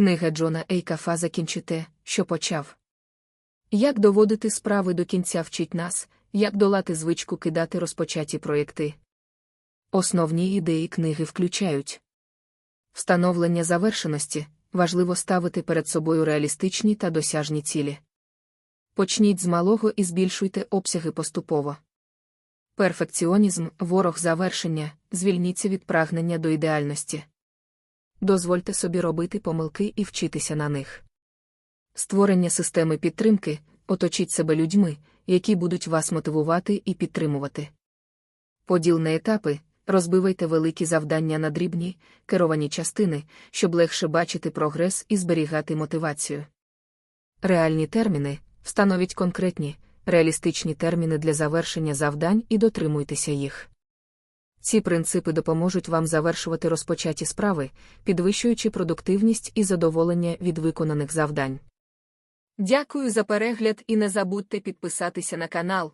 Книга Джона Ейкафа закінчи те, що почав. Як доводити справи до кінця вчить нас, як долати звичку кидати розпочаті проєкти. Основні ідеї книги включають встановлення завершеності, важливо ставити перед собою реалістичні та досяжні цілі. Почніть з малого і збільшуйте обсяги поступово. Перфекціонізм ворог завершення, звільніться від прагнення до ідеальності. Дозвольте собі робити помилки і вчитися на них. Створення системи підтримки оточіть себе людьми, які будуть вас мотивувати і підтримувати. Поділ на етапи розбивайте великі завдання на дрібні, керовані частини, щоб легше бачити прогрес і зберігати мотивацію. Реальні терміни встановіть конкретні, реалістичні терміни для завершення завдань і дотримуйтеся їх. Ці принципи допоможуть вам завершувати розпочаті справи, підвищуючи продуктивність і задоволення від виконаних завдань. Дякую за перегляд і не забудьте підписатися на канал,